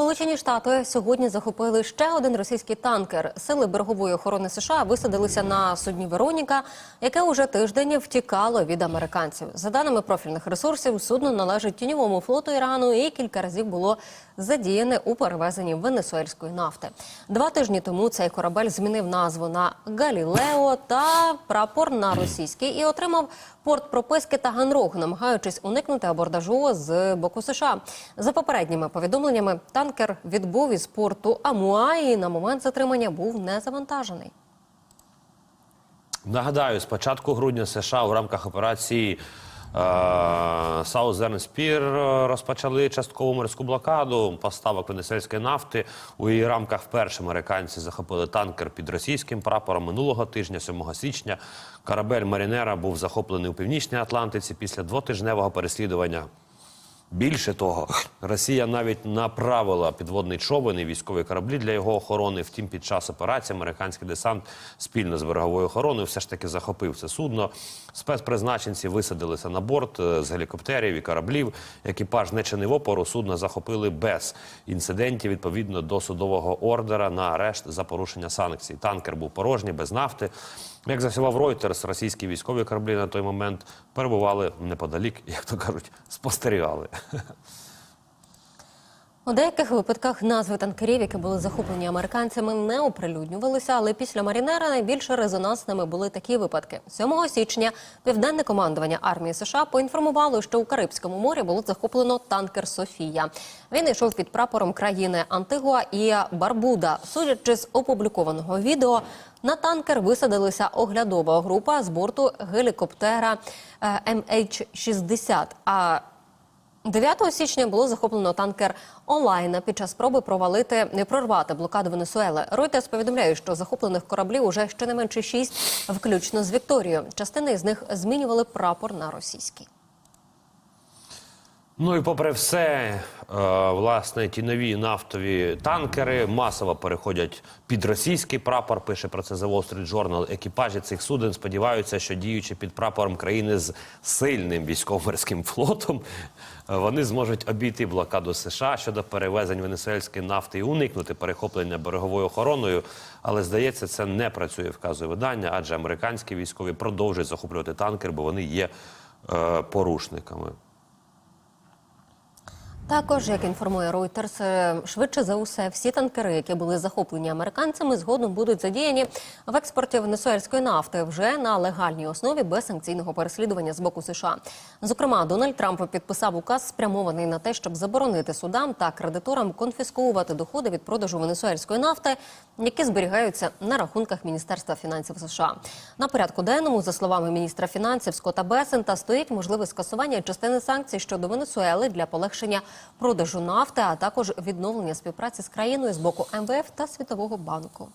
Сполучені Штати сьогодні захопили ще один російський танкер. Сили берегової охорони США висадилися на судні Вероніка, яке уже тиждень втікало від американців. За даними профільних ресурсів, судно належить тіньовому флоту Ірану і кілька разів було задіяне у перевезенні венесуельської нафти. Два тижні тому цей корабель змінив назву на Галілео та прапор на російський і отримав порт прописки Таганрог, намагаючись уникнути абордажу з боку США. За попередніми повідомленнями, танкер відбув із порту Амуа і на момент затримання був не завантажений. Нагадаю, з початку грудня США у рамках операції е, Southern Spear розпочали часткову морську блокаду поставок венесуельської нафти. У її рамках вперше американці захопили танкер під російським прапором минулого тижня, 7 січня. Корабель Марінера був захоплений у північній Атлантиці після двотижневого переслідування. Більше того, Росія навіть направила підводний човен і військові кораблі для його охорони. Втім, під час операції американський десант спільно з береговою охороною все ж таки захопив це судно. Спецпризначенці висадилися на борт е, з гелікоптерів і кораблів. Екіпаж не чинив опору. Судно захопили без інцидентів відповідно до судового ордера на арешт за порушення санкцій. Танкер був порожній, без нафти. Як засівав Reuters, російські військові кораблі на той момент перебували неподалік, як то кажуть, спостерігали. У деяких випадках назви танкерів, які були захоплені американцями, не оприлюднювалися, але після Марінера найбільш резонансними були такі випадки. 7 січня південне командування армії США поінформувало, що у Карибському морі було захоплено танкер Софія. Він йшов під прапором країни Антигуа і Барбуда. Судячи з опублікованого відео, на танкер висадилася оглядова група з борту гелікоптера е, MH-60. А 9 січня було захоплено танкер Олайна під час спроби провалити не прорвати блокаду Венесуели. Ройтес повідомляє, що захоплених кораблів уже щонайменше шість, включно з Вікторією. Частини з них змінювали прапор на російський. Ну і попри все, е, власне, ті нові нафтові танкери масово переходять під російський прапор. Пише про це The Wall Street Journal. Екіпажі цих суден сподіваються, що діючи під прапором країни з сильним військово-морським флотом, е, вони зможуть обійти блокаду США щодо перевезень венесуельської нафти і уникнути перехоплення береговою охороною. Але здається, це не працює, вказує видання, адже американські військові продовжують захоплювати танкер, бо вони є е, порушниками. Також, як інформує Reuters, е, швидше за усе, всі танкери, які були захоплені американцями, згодом будуть задіяні в експорті венесуельської нафти вже на легальній основі без санкційного переслідування з боку США. Зокрема, Дональд Трамп підписав указ, спрямований на те, щоб заборонити судам та кредиторам конфісковувати доходи від продажу венесуельської нафти, які зберігаються на рахунках Міністерства фінансів США. На порядку денному, за словами міністра фінансів Скотта Бесента, стоїть можливе скасування частини санкцій щодо Венесуели для полегшення продажу нафти, а також відновлення співпраці з країною з боку МВФ та Світового банку.